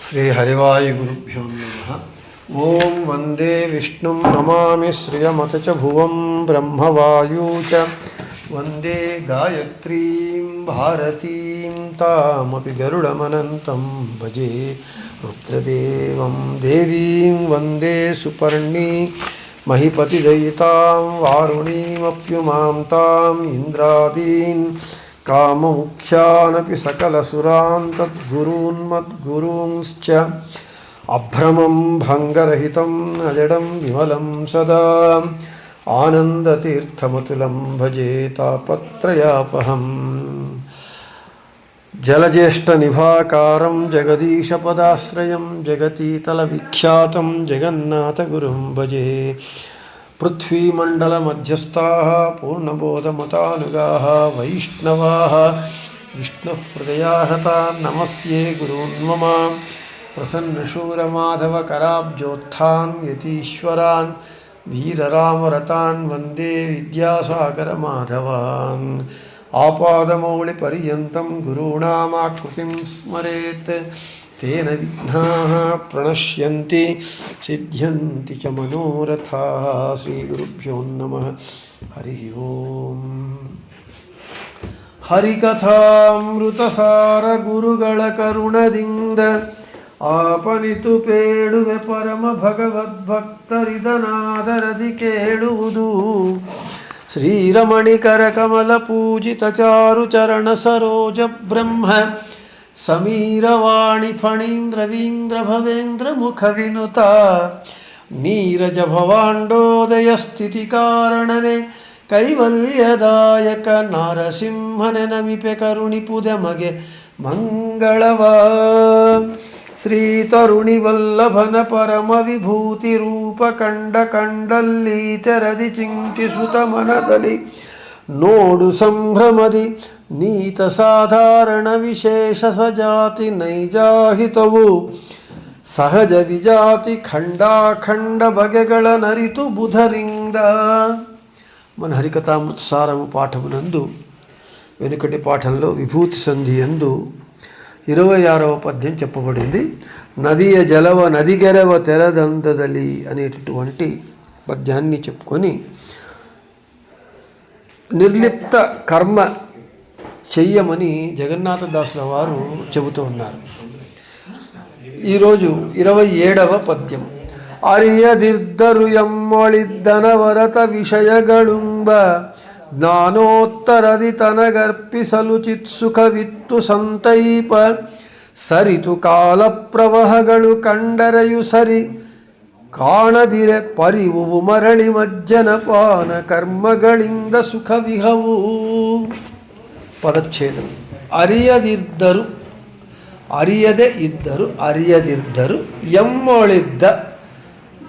श्रीहरिवायुगुरुभ्यो नमः। ॐ वंदे विष्णुं नमामि श्रियमथ च भुवं ब्रह्मवायू च। वंदे गायत्रीं, भारतीं, तामपि गरुडमनन्तं भजे। रुद्रदेवं देवीं, वंदे सुपर्णी। महिपतिदयितां, वारुणीमप्युमां ताम् इन्द्रादीन्। కామముఖ్యానపి సకలసురాన్ తద్గురూన్మద్గురూంశ్చ అభ్రమం భంగరహితం అజడం విమలం సదా ఆనందతీర్థమతులం భజే తాపత్రయాపహం జలజ్యేష్ఠనిభాకారం జగదీశపదాశ్రయం జగతీతలవిఖ్యాతం జగన్నాథగురుం భజే पृथ्वीमण्डलमध्यस्थाः पूर्णबोधमतानुगाः वैष्णवाः विष्णुहृदयाहतान् नमस्ये गुरून् मम प्रसन्नशूरमाधवकराब्जोत्थान् यतीश्वरान् वीररामरतान् वंदे विद्यासागरमाधवान्। आपादमौलिपर्यन्तं गुरूणामाकृतिं ತೇನ ವಿಘ್ನಾ ಪ್ರಣಶ್ಯಂತಿ ಸಿದ್ಧ್ಯಂತಿ ಚ ಮನೋರಥಾ ಶ್ರೀ ಗುರುಭ್ಯೋ ನಮಃ ಹರಿ ಓಂ ಹರಿಕಥಾಮೃತಸಾರ ಗುರುಗಳ ಕರುಣದಿಂದ ಆಪನಿತು ಪೇಡುವೆ ಪರಮ ಭಗವದ್ಭಕ್ತರಿದನಾದರದಿ ಕೇಳುವುದು ಶ್ರೀರಮಣಿಕರ ಕಮಲ ಪೂಜಿತ ಚಾರು ಚರಣ ಸರೋಜ ಬ್ರಹ್ಮ ಸಮೀರವಾಣಿ ಫಣೀಂದ್ರ ವೀಂದ್ರ ಭವೇಂದ್ರ ಮುಖ ವಿನುತ ನೀರಜ ಭವಾಂಡೋದಯ ಸ್ಥಿತಿ ಕಾರಣನೆ. ಕೈವಲ್ಯದಾಯಕ ನಾರಸಿಂಹನೆ ನಮಿಪೆ ಕರುಣಿಪುದೆ ಮಗೆ ಮಂಗಳವ. ಶ್ರೀ ತರುಣಿ ವಲ್ಲಭನ ಪರಮ ವಿಭೂತಿ ರೂಪ ಕಂಡ ಕಂಡಲ್ಲಿ ತೆರದಿ ಚಿಂತಿಸುತ ಮನದಲ್ಲಿ. ನೋಡು ಸಂಭ್ರಮದಿ ನೀತ ಸಾಧಾರಣ ವಿಶೇಷ ಸಜಾತಿ ನೈಜಾಹಿತವು ಸಹಜ ವಿಜಾತಿ ಖಂಡಾಖಂಡ ಬಗೆಗಳ ನರಿತು బుధరింద మన హరికథామృత సారము పాఠమునందు వెనుకటి పాఠంలో విభూతి సంధి ఎందు ఇరవై ఆరవ పద్యం చెప్పబడింది నదియ జలవ నదిగెరవ తెరదందదలి అనేటటువంటి పద్యాన్ని చెప్పుకొని నిర్లిప్త కర్మ చెయ్యమని జగన్నాథదాసుల వారు చెబుతూ ఉన్నారు ఈరోజు ఇరవై ఏడవ పద్యం ಅರಿಯದಿದ್ದರು ಎಮ್ಮೊಳಿದ್ದನವರತ ವಿಷಯಗಳುಂಬ ಜ್ಞಾನೋತ್ತರದಿ ತನಗರ್ಪಿಸಲು ಚಿತ್ಸುಖವಿತ್ತು ಸಂತೈಪ ಸರಿತು ಕಾಲ ಪ್ರವಹಗಳು ಕಂಡರೆಯು ಸರಿ ಕಾಣದಿರೆ ಪರಿವುವು ಮರಳಿ ಮಜ್ಜನಪಾನ ಕರ್ಮಗಳಿಂದ ಸುಖವಿಹವು ಪದಚ್ಛೇದ ಅರಿಯದಿದ್ದರು, ಅರಿಯದೇ ಇದ್ದರು, ಅರಿಯದಿದ್ದರು, ಎಮ್ಮೊಳಿದ್ದ,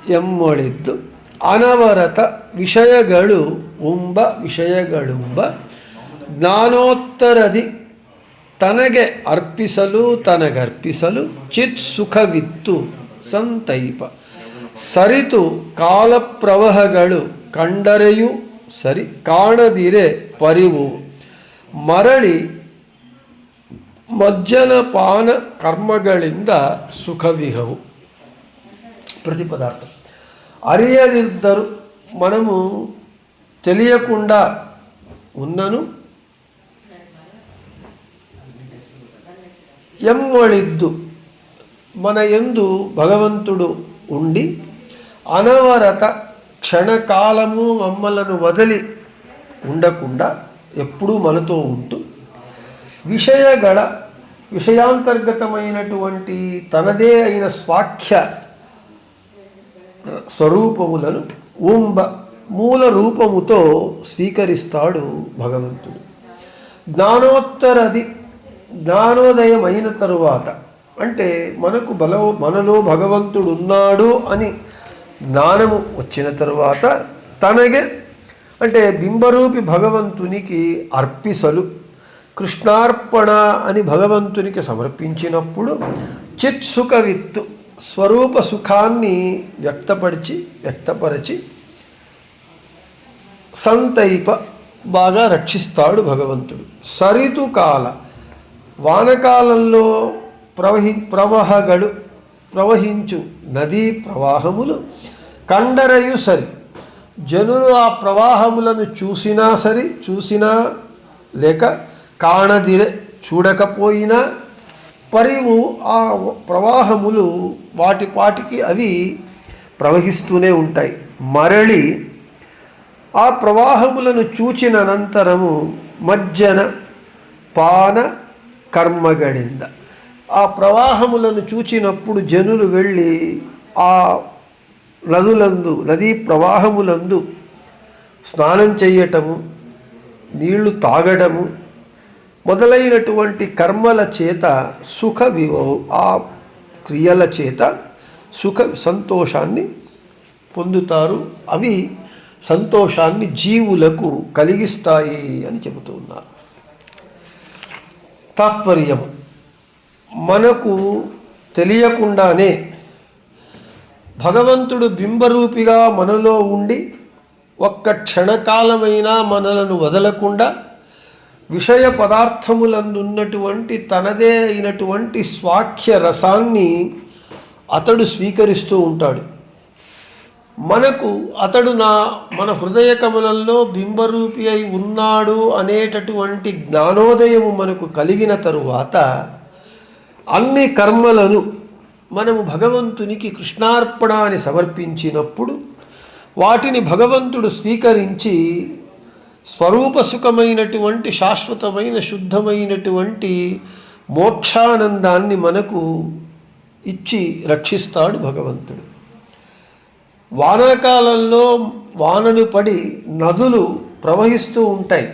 ಎಮ್ಮೊಳಿದ್ದು, ಅನವರತ ವಿಷಯಗಳು ಉಂಬ, ವಿಷಯಗಳುಂಬ, ಜ್ಞಾನೋತ್ತರದಿ ತನಗೆ ಅರ್ಪಿಸಲು, ತನಗರ್ಪಿಸಲು, ಚಿತ್ ಸುಖವಿತ್ತು ಸಂತೈಪ. ಸರಿತು ಕಾಲಪ್ರವಹಗಳು ಕಂಡರೆಯೂ ಸರಿ ಕಾಣದಿರೆ ಪರಿವು ಮರಳಿ ಮಜ್ಜನಪಾನ ಕರ್ಮಗಳಿಂದ ಸುಖವಿಹವು ప్రతిపదార్థం అరియదిద్దరు మనము తెలియకుండా ఉన్నను ఎమ్మొళిద్దు మన ఎందు భగవంతుడు ఉండి అనవరత క్షణకాలము మమ్మలను వదిలి ఉండకుండా ఎప్పుడూ మనతో ఉంటూ విషయగళ విషయాంతర్గతమైనటువంటి తనదే అయిన స్వాఖ్య స్వరూపములను ఉంబ మూల రూపముతో స్వీకరిస్తాడు భగవంతుడు. జ్ఞానోత్తరది జ్ఞానోదయం అయిన తరువాత అంటే మనకు బల మనలో భగవంతుడు ఉన్నాడు అని జ్ఞానము వచ్చిన తరువాత తనగే అంటే బింబరూపి భగవంతునికి అర్పిసలు కృష్ణార్పణ అని భగవంతునికి సమర్పించినప్పుడు చిత్ సుఖవిత్తు స్వరూప సుఖాన్ని వ్యక్తపరిచి వ్యక్తపరిచి సంతైప బాగా రక్షిస్తాడు భగవంతుడు. సరితు కాల వానకాలంలో ప్రవహి ప్రవహగడు ప్రవహించు నదీ ప్రవాహములు కండరయు సరి జనులు ఆ ప్రవాహములను చూసినా సరి చూసినా లేక కాణదిరే చూడకపోయినా పరివు ఆ ప్రవాహములు వాటి పాటికి అవి ప్రవహిస్తూనే ఉంటాయి. మరళి ఆ ప్రవాహములను చూచిన అనంతరము మజ్జన పాన కర్మగడింద ఆ ప్రవాహములను చూచినప్పుడు జనులు వెళ్ళి ఆ నదులందు నదీ ప్రవాహములందు స్నానం చేయటము నీళ్ళు తాగడము మొదలైనటువంటి కర్మల చేత సుఖ వివో ఆ క్రియల చేత సుఖ సంతోషాన్ని పొందుతారు. అవి సంతోషాన్ని జీవులకు కలిగిస్తాయి అని చెబుతూ ఉన్నారు. తాత్పర్యము. మనకు తెలియకుండానే భగవంతుడు బింబరూపిగా మనలో ఉండి ఒక్క క్షణకాలమైనా మనలను వదలకుండా విషయ పదార్థములందున్నటువంటి తనదే అయినటువంటి స్వాఖ్య రసాన్ని అతడు స్వీకరిస్తూ ఉంటాడు. మనకు అతడు నా మన హృదయ కమలంలో బింబరూపి అయి ఉన్నాడు అనేటటువంటి జ్ఞానోదయము మనకు కలిగిన తరువాత అన్ని కర్మలను మనము భగవంతునికి కృష్ణార్పణాన్ని సమర్పించినప్పుడు వాటిని భగవంతుడు స్వీకరించి స్వరూప సుఖమైనటువంటి శాశ్వతమైన శుద్ధమైనటువంటి మోక్షానందాన్ని మనకు ఇచ్చి రక్షిస్తాడు భగవంతుడు. వానాకాలంలో వానలు పడి నదులు ప్రవహిస్తూ ఉంటాయి.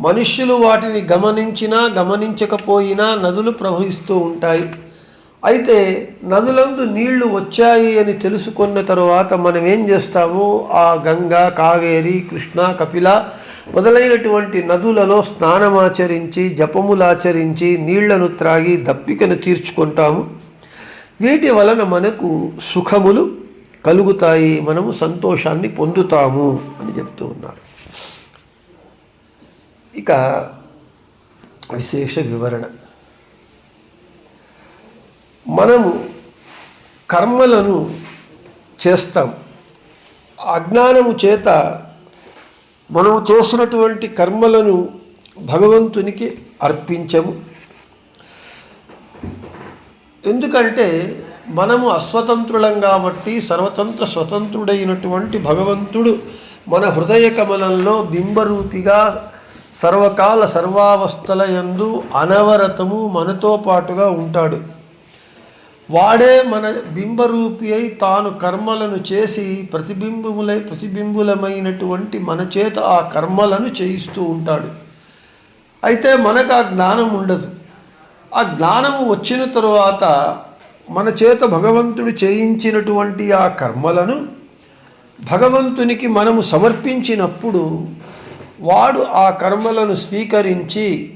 మనుష్యులు వాటిని గమనించినా గమనించకపోయినా నదులు ప్రవహిస్తూ ఉంటాయి. అయితే నదులందు నీళ్ళు వచ్చాయి అని తెలుసుకున్న తరువాత మనం ఏం చేస్తాము? ఆ గంగా కావేరి కృష్ణ కపిల మొదలైనటువంటి నదులలో స్నానమాచరించి జపములాచరించి నీళ్ళను త్రాగి దప్పికను తీర్చుకుంటాము. వీటి వలన మనకు సుఖములు కలుగుతాయి. మనము సంతోషాన్ని పొందుతాము అని చెప్తూ ఉన్నారు. ఇక విశేష వివరణ. మనము కర్మలను చేస్తాం. అజ్ఞానము చేత మనము చేసినటువంటి కర్మలను భగవంతునికి అర్పించము. ఎందుకంటే మనము అస్వతంత్రులం కాబట్టి సర్వతంత్ర స్వతంత్రుడైనటువంటి భగవంతుడు మన హృదయ కమలంలో బింబరూపిగా సర్వకాల సర్వావస్థల యందు అనవరతము మనతో పాటుగా ఉంటాడు. వాడే మన బింబరూపి అయి తాను కర్మలను చేసి ప్రతిబింబములై ప్రతిబింబులమైనటువంటి మన చేత ఆ కర్మలను చేయిస్తూ ఉంటాడు. అయితే మనకు ఆ జ్ఞానం ఉండదు. ఆ జ్ఞానము వచ్చిన తరువాత మన చేత భగవంతుడు చేయించినటువంటి ఆ కర్మలను భగవంతునికి మనము సమర్పించినప్పుడు వాడు ఆ కర్మలను స్వీకరించి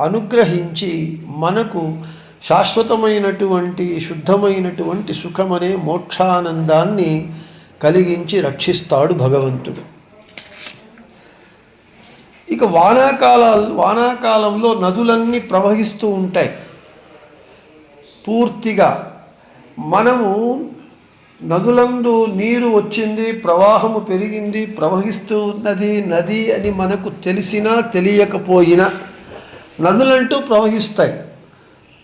అనుగ్రహించి మనకు శాశ్వతమైనటువంటి శుద్ధమైనటువంటి సుఖమనే మోక్షానందాన్ని కలిగించి రక్షిస్తాడు భగవంతుడు. ఇక వానాకాల వానాకాలంలో నదులన్నీ ప్రవహిస్తూ ఉంటాయి. పూర్తిగా మనము నదులందు నీరు వచ్చింది ప్రవాహము పెరిగింది ప్రవహిస్తూ ఉన్నది నది అని మనకు తెలిసినా తెలియకపోయినా నదులంటూ ప్రవహిస్తాయి.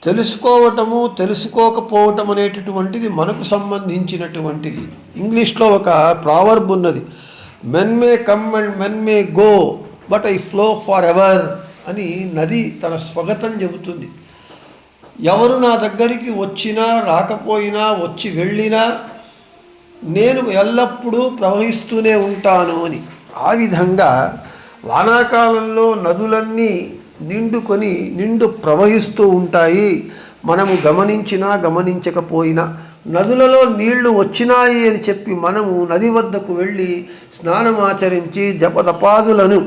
తెలుసుకోవటము తెలుసుకోకపోవటం అనేటటువంటిది మనకు సంబంధించినటువంటిది. ఇంగ్లీష్లో ఒక ప్రావర్బ్ ఉన్నది. Men may come and men may go but I flow forever అని నది తన స్వగతం చెబుతుంది. ఎవరు నా దగ్గరికి వచ్చినా రాకపోయినా వచ్చి వెళ్ళినా నేను ఎల్లప్పుడూ ప్రవహిస్తూనే ఉంటాను అని. ఆ విధంగా వానాకాలంలో నదులన్నీ నిండుకొని నిండు ప్రవహిస్తూ ఉంటాయి. మనము గమనించినా గమనించకపోయినా నదులలో నీళ్ళు వచ్చినాయి అని చెప్పి మనము నది వద్దకు వెళ్ళి స్నానమాచరించి జపతపాదులను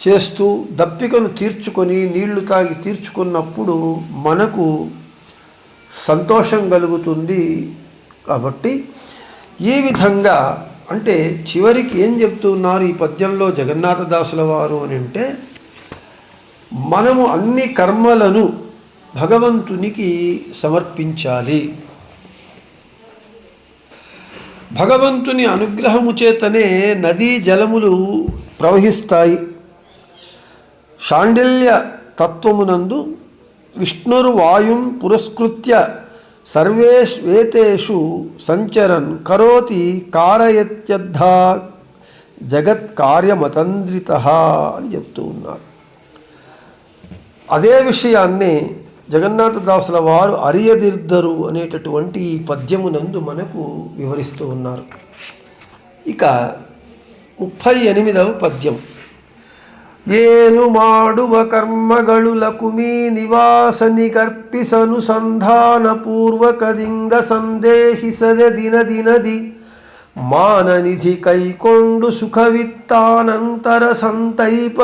చేస్తూ దప్పికను తీర్చుకొని నీళ్ళు తాగి తీర్చుకున్నప్పుడు మనకు సంతోషం కలుగుతుంది కాబట్టి ఈ విధంగా అంటే చివరికి ఏం చెప్తున్నారు ఈ పద్యంలో జగన్నాథదాసుల వారు అని అంటే మనము అన్ని కర్మలను భగవంతునికి సమర్పించాలి. భగవంతుని అనుగ్రహము చేతనే నదీ జలములు ప్రవహిస్తాయి. షాండిల్య తత్వమునందు విష్ణుర్వాయుం పురస్కృత్య సర్వేష్వేతేషు సంచరన్ కరోతి కారయత్యద్ధ జగత్ కార్యమతంద్రిత అని చెప్తూ ఉన్నాడు అదే విషయాన్ని జగన్నాథదాసుల వారు అరియదిర్దరు అనేటటువంటి ఈ పద్యమునందు మనకు వివరిస్తూ ఉన్నారు ఇక ముప్పై ఎనిమిదవ పద్యం ಏನು ಮಾಡುವ ಕರ್ಮಗಳು ಕುಮಿ ನಿವಾಸ ನಿಗರ್ಪಿಸನುಸಂಧಾನ ಪೂರ್ವಕದಿಂದ ಸಂದೇಹಿಸದೆ ದಿನ ದಿನದಿ ಮಾನನಿಧಿ ಕೈಕೊಂಡು ಸುಖವಿತ್ತಾನಂತರ ಸಂತೈಪ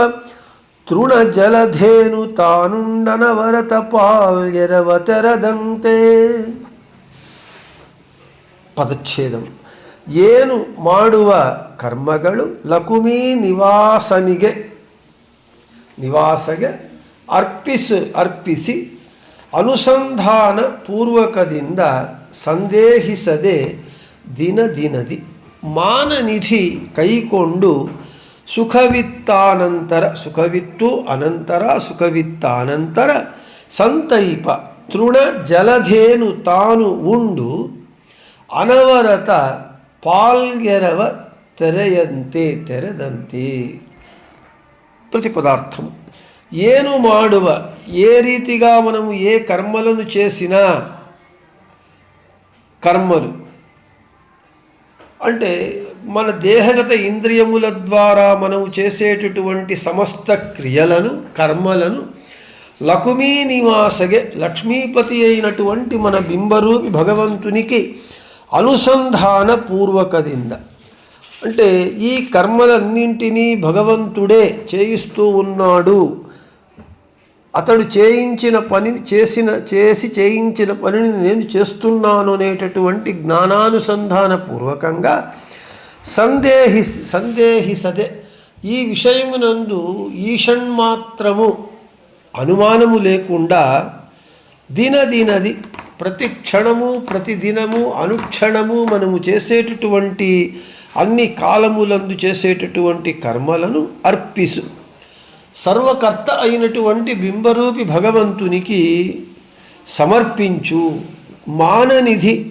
ತೃಣ ಜಲಧೇನು ತಾನುಂಡನವರತ ಪಾಲ್ಗೆರವ ತೆರದಂತೆ. ಪದಚ್ಛೇದಂ. ಏನು ಮಾಡುವ ಕರ್ಮಗಳು ಲಕುಮಿ ನಿವಾಸನಿಗೆ, ನಿವಾಸಗೆ ಅರ್ಪಿಸು, ಅರ್ಪಿಸಿ ಅನುಸಂಧಾನ ಪೂರ್ವಕದಿಂದ ಸಂದೇಹಿಸದೆ ದಿನ ದಿನದಿ ಮಾನನಿಧಿ ಕೈಕೊಂಡು ಸುಖವಿತ್ತಾನಂತರ ಸುಖವಿತ್ತು ಅನಂತರ ಸುಖವಿತ್ತಾನಂತರ ಸಂತೈಪ ತೃಣ ಜಲಧೇನು ತಾನು ಉಂಡು ಅನವರತ ಪಾಲ್ಗೆರವ ತೆರೆಯಂತೆ ತೆರೆದಂತೆ ప్రతిపదార్థం ఏను మాడువ ఏ రీతిగా మనము ఏ కర్మలను చేసినా కర్మలు అంటే మన దేహగత ఇంద్రియముల ద్వారా మనము చేసేటటువంటి సమస్త క్రియలను కర్మలను లకుమీ నివాసగే లక్ష్మీపతి అయినటువంటి మన బింబరూపి భగవంతునికి అనుసంధాన పూర్వకదింద అంటే ఈ కర్మలన్నింటినీ భగవంతుడే చేయిస్తూ ఉన్నాడు. అతడు చేయించిన పనిని చేసిన చేసి చేయించిన పనిని నేను చేస్తున్నాను అనేటటువంటి జ్ఞానానుసంధాన పూర్వకంగా సందేహి సందేహిసదే ఈ విషయమునందు ఈషణ్మాత్రము అనుమానము లేకుండా దినదినది ప్రతి క్షణము ప్రతిదినము అనుక్షణము మనము చేసేటటువంటి అన్ని కాలములందు చేసేటటువంటి కర్మలను అర్పిసు. సర్వకర్త అయినటువంటి బింబరూపి భగవంతునికి సమర్పించు మాననిధి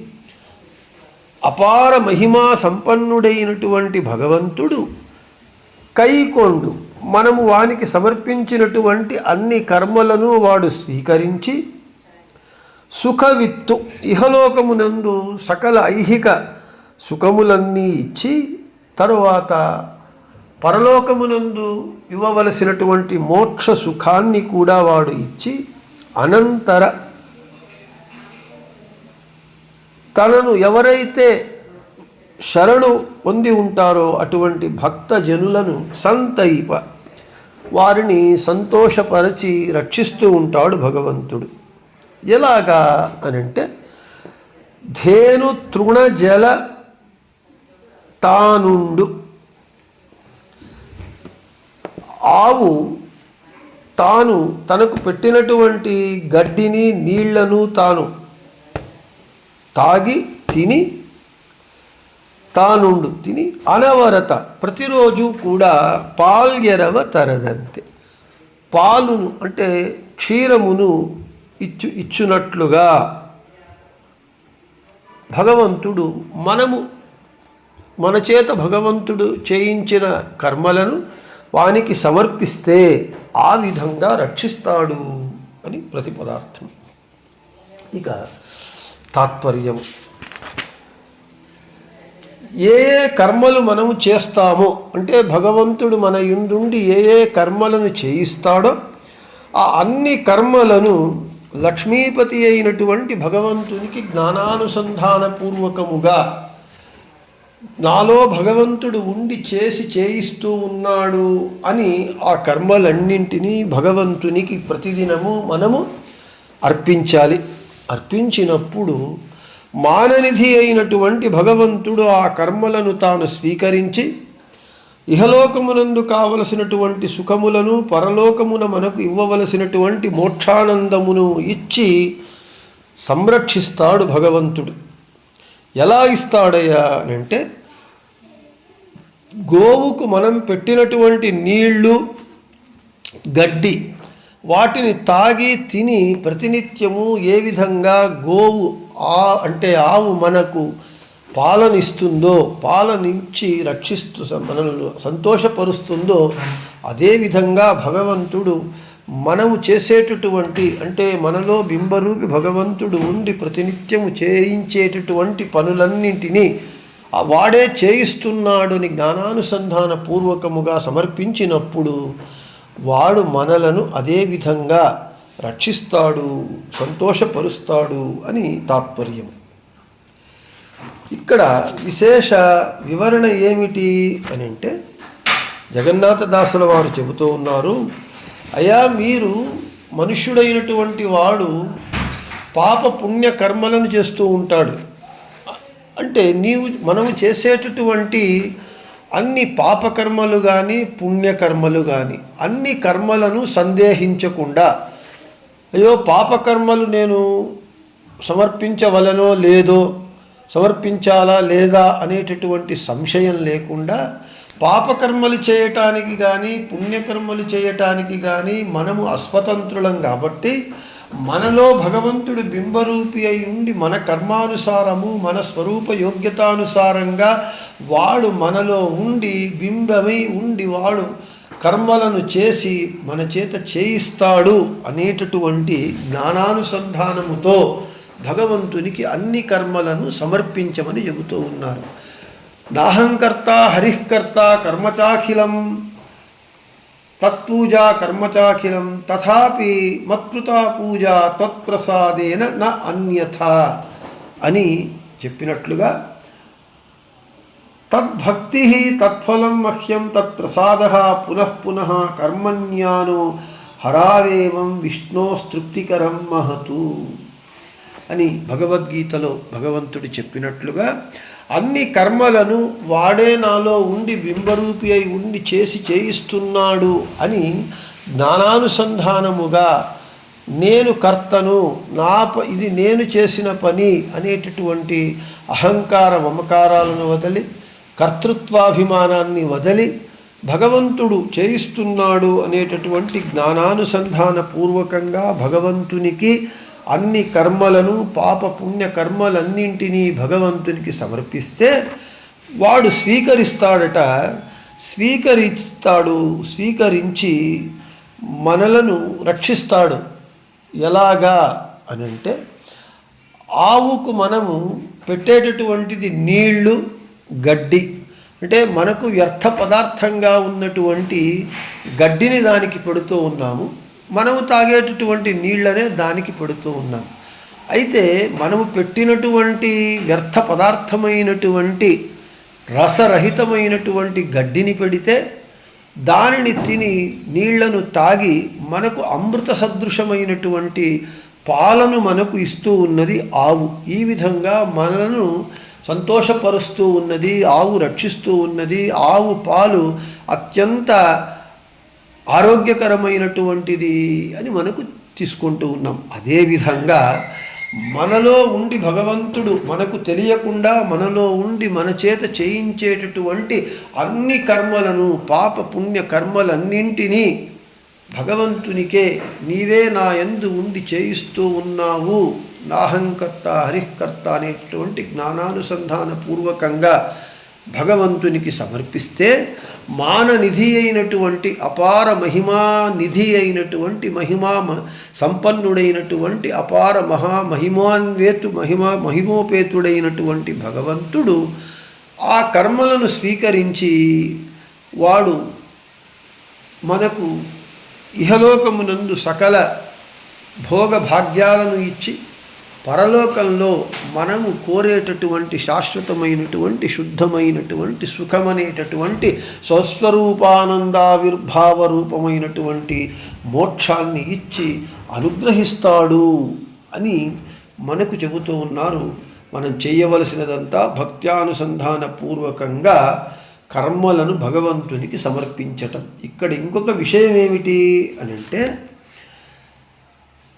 అపార మహిమా సంపన్నుడైనటువంటి భగవంతుడు కైకొండు. మనము వానికి సమర్పించినటువంటి అన్ని కర్మలను వాడు స్వీకరించి సుఖవిత్తు ఇహలోకమునందు సకల ఐహిక సుఖములన్నీ ఇచ్చి తరువాత పరలోకమునందు ఇవ్వవలసినటువంటి మోక్ష సుఖాన్ని కూడా వాడు ఇచ్చి అనంతర తనను ఎవరైతే శరణు పొంది ఉంటారో అటువంటి భక్త జనులను సంతైప వారిని సంతోషపరచి రక్షిస్తూ ఉంటాడు భగవంతుడు. ఎలాగా అనంటే ధేను తృణ జల తానుండు. ఆవు తాను తనకు పెట్టినటువంటి గడ్డిని నీళ్ళను తాను తాగి తిని తానుండు తిని అనవరత. ప్రతిరోజు కూడా పాల్గెరవ తరదంతే. పాలును అంటే క్షీరమును ఇచ్చు ఇచ్చునట్లుగా భగవంతుడు మనము మన చేత భగవంతుడు చేయించిన కర్మలను వానికి సమర్పిస్తే ఆ విధంగా రక్షిస్తాడు అని ప్రతిపదార్థం. ఇక తాత్పర్యం. ఏ ఏ కర్మలు మనము చేస్తామో అంటే భగవంతుడు మన ఇందుండి ఏ ఏ కర్మలను చేయిస్తాడో ఆ అన్ని కర్మలను లక్ష్మీపతి అయినటువంటి భగవంతునికి జ్ఞానానుసంధానపూర్వకముగా నాలో భగవంతుడు ఉండి చేసి చేయిస్తూ ఉన్నాడు అని ఆ కర్మలన్నింటినీ భగవంతునికి ప్రతిదినము మనము అర్పించాలి. అర్పించినప్పుడు మాననిధి అయినటువంటి భగవంతుడు ఆ కర్మలను తాను స్వీకరించి ఇహలోకమునందు కావలసినటువంటి సుఖములను పరలోకమున మనకు ఇవ్వవలసినటువంటి మోక్షానందమును ఇచ్చి సంరక్షిస్తాడు భగవంతుడు. ఎలా ఇస్తాడయ్యా అని అంటే గోవుకు మనం పెట్టినటువంటి నీళ్ళు గడ్డి వాటిని తాగి తిని ప్రతినిత్యము ఏ విధంగా గోవు ఆ అంటే ఆవు మనకు పాలనిస్తుందో పాలనించి రక్షిస్తూ మనల్ని సంతోషపరుస్తుందో అదేవిధంగా భగవంతుడు మనము చేసేటటువంటి అంటే మనలో బింబరూపి భగవంతుడు ఉండి ప్రతినిత్యము చేయించేటటువంటి పనులన్నింటినీ వాడే చేయిస్తున్నాడని జ్ఞానానుసంధాన పూర్వకముగా సమర్పించినప్పుడు వాడు మనలను అదే విధంగా రక్షిస్తాడు సంతోషపరుస్తాడు అని తాత్పర్యం ఇక్కడ విశేష వివరణ ఏమిటి అని అంటే జగన్నాథదాసుల వారు చెబుతూ ఉన్నారు అయా మీరు మనుష్యుడైనటువంటి వాడు పాప పుణ్య కర్మలను చేస్తూ ఉంటాడు. అంటే నీవు మనము చేసేటటువంటి అన్ని పాపకర్మలు కానీ పుణ్యకర్మలు కానీ అన్ని కర్మలను సందేహించకుండా అయ్యో పాపకర్మలు నేను సమర్పించవలనో లేదో సమర్పించాలా లేదా అనేటటువంటి సంశయం లేకుండా పాపకర్మలు చేయటానికి కానీ పుణ్యకర్మలు చేయటానికి కానీ మనము అస్వతంత్రులం కాబట్టి మనలో భగవంతుడు బింబరూపి అయి ఉండి మన కర్మానుసారము మన స్వరూప యోగ్యతానుసారంగా వాడు మనలో ఉండి బింబమై ఉండి వాడు కర్మలను చేసి మన చేత చేయిస్తాడు అనేటటువంటి జ్ఞానానుసంధానముతో భగవంతునికి అన్ని కర్మలను సమర్పించమని చెబుతూ ఉన్నారు. నాహంకర్త హరిహ్కర్త కర్మచాఖిలం తత్పూజా కర్మచాఖిలం తథాపి మత్కృతా పూజ తత్ప్రసాదేన నా అన్యథ అని చెప్పినట్లుగా తద్భక్తి తత్ఫలం మహ్యం తత్ప్రసాద పునః పునః కర్మన్యానో హరావేవం విష్ణోస్తృప్తికరం మహతు అని భగవద్గీతలో భగవంతుడు చెప్పినట్లుగా అన్ని కర్మలను వాడే నాలో ఉండి బింబరూపి అయి ఉండి చేసి చేయిస్తున్నాడు అని జ్ఞానానుసంధానముగా నేను కర్తను నా ప ఇది నేను చేసిన పని అనేటటువంటి అహంకార మమకారాలను వదిలి కర్తృత్వాభిమానాన్ని వదిలి భగవంతుడు చేయిస్తున్నాడు అనేటటువంటి జ్ఞానానుసంధాన పూర్వకంగా భగవంతునికి అన్ని కర్మలను పాప పుణ్య కర్మలన్నింటినీ భగవంతునికి సమర్పిస్తే వాడు స్వీకరిస్తాడట. స్వీకరిస్తాడు స్వీకరించి మనలను రక్షిస్తాడు. ఎలాగా అని అంటే ఆవుకు మనము పెట్టేటటువంటిది నీళ్ళు గడ్డి. అంటే మనకు వ్యర్థ పదార్థంగా ఉన్నటువంటి గడ్డిని దానికి పెడుతూ ఉన్నాము. మనము తాగేటటువంటి నీళ్ళనే దానికి పెడుతూ ఉన్నాం. అయితే మనము పెట్టినటువంటి వ్యర్థ పదార్థమైనటువంటి రసరహితమైనటువంటి గడ్డిని పెడితే దానిని తిని నీళ్ళను తాగి మనకు అమృత సదృశమైనటువంటి పాలను మనకు ఇస్తూ ఉన్నది ఆవు. ఈ విధంగా మనలను సంతోషపరుస్తూ ఉన్నది ఆవు రక్షిస్తూ ఉన్నది ఆవు పాలు అత్యంత ఆరోగ్యకరమైనటువంటిది అని మనకు తీసుకుంటూ ఉన్నాం. అదేవిధంగా మనలో ఉండి భగవంతుడు మనకు తెలియకుండా మనలో ఉండి మన చేత చేయించేటటువంటి అన్ని కర్మలను పాప పుణ్య కర్మలన్నింటినీ భగవంతునికే నీవే నా ఎందు ఉండి చేయిస్తూ ఉన్నావు. నాహంకర్త హరికర్త అనేటటువంటి జ్ఞానానుసంధాన పూర్వకంగా భగవంతునికి సమర్పిస్తే మాననిధి అయినటువంటి అపార మహిమా నిధి అయినటువంటి మహిమా మ- సంపన్నుడైనటువంటి అపార మహా మహిమాన్వేతు మహిమా మహిమోపేతుడైనటువంటి భగవంతుడు ఆ కర్మలను స్వీకరించి వాడు మనకు ఇహలోకమునందు సకల భోగభాగ్యాలను ఇచ్చి పరలోకంలో మనము కోరేటటువంటి శాశ్వతమైనటువంటి శుద్ధమైనటువంటి సుఖమనేటటువంటి స్వస్వరూపానందావిర్భావ రూపమైనటువంటి మోక్షాన్ని ఇచ్చి అనుగ్రహిస్తాడు అని మనకు చెబుతూ ఉన్నారు. మనం చేయవలసినదంతా భక్త్యానుసంధాన పూర్వకంగా కర్మలను భగవంతునికి సమర్పించటం. ఇక్కడ ఇంకొక విషయం ఏమిటి అని అంటే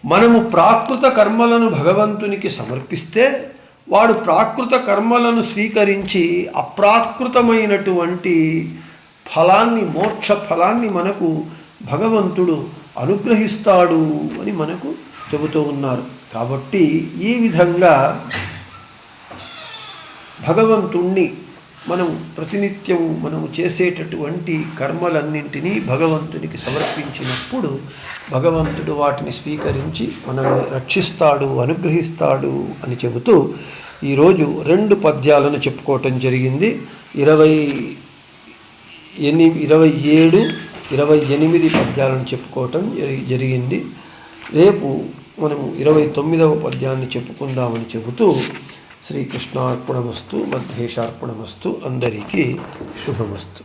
మనము ప్రాకృత కర్మలను భగవంతునికి సమర్పిస్తే వాడు ప్రాకృత కర్మలను స్వీకరించి అప్రాకృతమైనటువంటి ఫలాన్ని మోక్ష ఫలాన్ని మనకు భగవంతుడు అనుగ్రహిస్తాడు అని మనకు చెబుతూ ఉన్నారు. కాబట్టి ఈ విధంగా భగవంతుణ్ణి మనం ప్రతినిత్యం మనము చేసేటటువంటి కర్మలన్నింటినీ భగవంతునికి సమర్పించినప్పుడు భగవంతుడు వాటిని స్వీకరించి మనల్ని రక్షిస్తాడు అనుగ్రహిస్తాడు అని చెబుతూ ఈరోజు రెండు పద్యాలను చెప్పుకోవటం జరిగింది. ఇరవై ఎని ఇరవై ఏడు ఇరవై ఎనిమిది పద్యాలను చెప్పుకోవటం జరిగింది. రేపు మనము ఇరవై తొమ్మిదవ పద్యాన్ని చెప్పుకుందామని చెబుతూ శ్రీకృష్ణార్పణమస్తు మధ్యేశార్పణమస్తు అందరికీ శుభమస్తు